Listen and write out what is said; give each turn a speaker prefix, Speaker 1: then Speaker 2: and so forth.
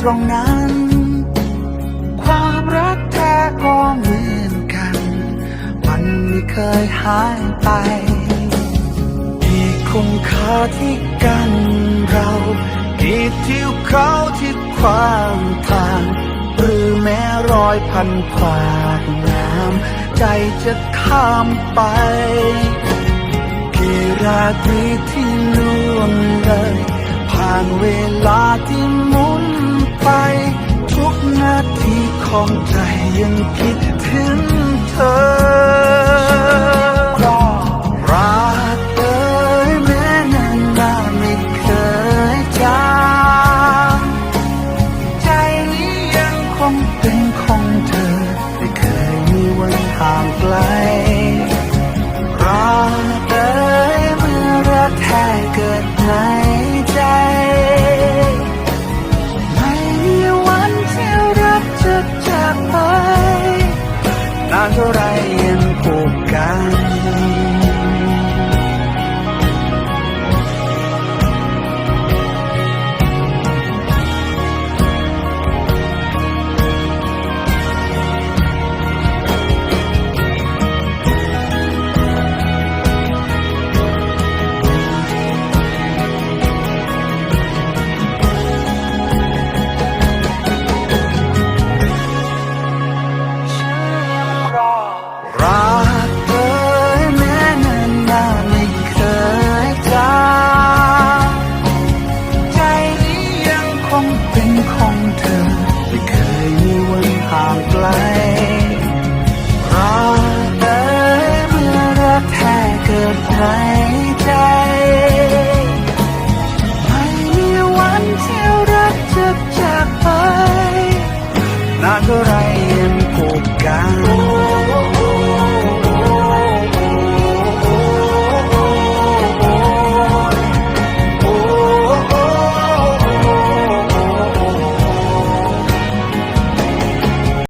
Speaker 1: ตรงนั้น ความรักแท้ก็เหมือนกัน มันไม่เคยหายไปกี่คงคาที่กันเรากี่ทิวเขาที่ขวางทาง หรือแม้รอยพันขวากน้ำใจจะข้ามไปกี่ราตรีที่ล่วงเลยผ่านเวลาที่มุน ไป ทุกนาทีของใจยังคิดถึง หายใจไม่มีวันที่รักจะจากไปนานไร